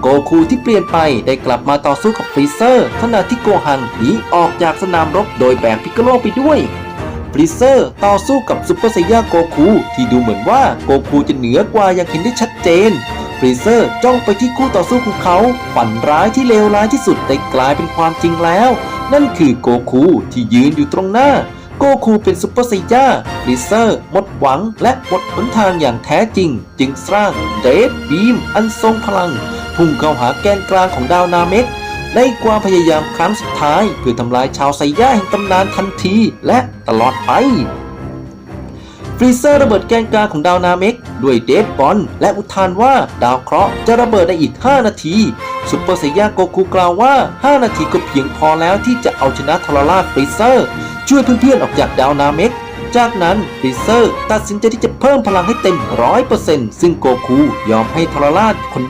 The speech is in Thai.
โกคูที่เปลี่ยนไปได้กลับมาต่อสู้กับฟรีเซอร์ขณะที่โกหังหนีออกจากสนามรบโดยแบกพิกโลไปด้วยฟรีเซอร์ต่อสู้กับซุปเปอร์ไซย่าโกคูที่ดูเหมือนว่าโกคูจะเหนือกว่าอย่างเห็นได้ชัดเจนฟรีเซอร์จ้องไปที่คู่ต่อสู้ของเขา ฝันร้ายที่เลวร้ายที่สุดได้กลายเป็นความจริงแล้ว นั่นคือโกคูที่ยืนอยู่ตรงหน้า โกคูเป็นซุปเปอร์ไซย่าฟรีเซอร์หมดหวังและหมดหนทางอย่างแท้จริง จึงสร้างเดดบีมอันทรงพลัง พุ่งเข้าหาแกนกลางของดาวนาเมกในความพยายามครั้งสุดท้าย เพื่อทำลายชาวไซย่าแห่งตำนานทันทีและตลอดไปฟรีเซอร์ระเบิดแกนกลางของดาวนาเมกด้วยเดดบอลและอุทานว่าดาวเคราะห์จะระเบิดในอีก 5 นาทีซุปเปอร์ไซย่าโกคูกล่าวว่า 5 นาทีก็เพียงพอแล้วที่จะเอาชนะทรราฟรีเซอร์ ช่วยเพื่อนๆออกจากดาวนาเมกจากนั้นฟรีเซอร์ตัดสินใจที่จะเพิ่มพลังให้เต็ม 100%ซึ่งโกคูยอมให้ทรราคน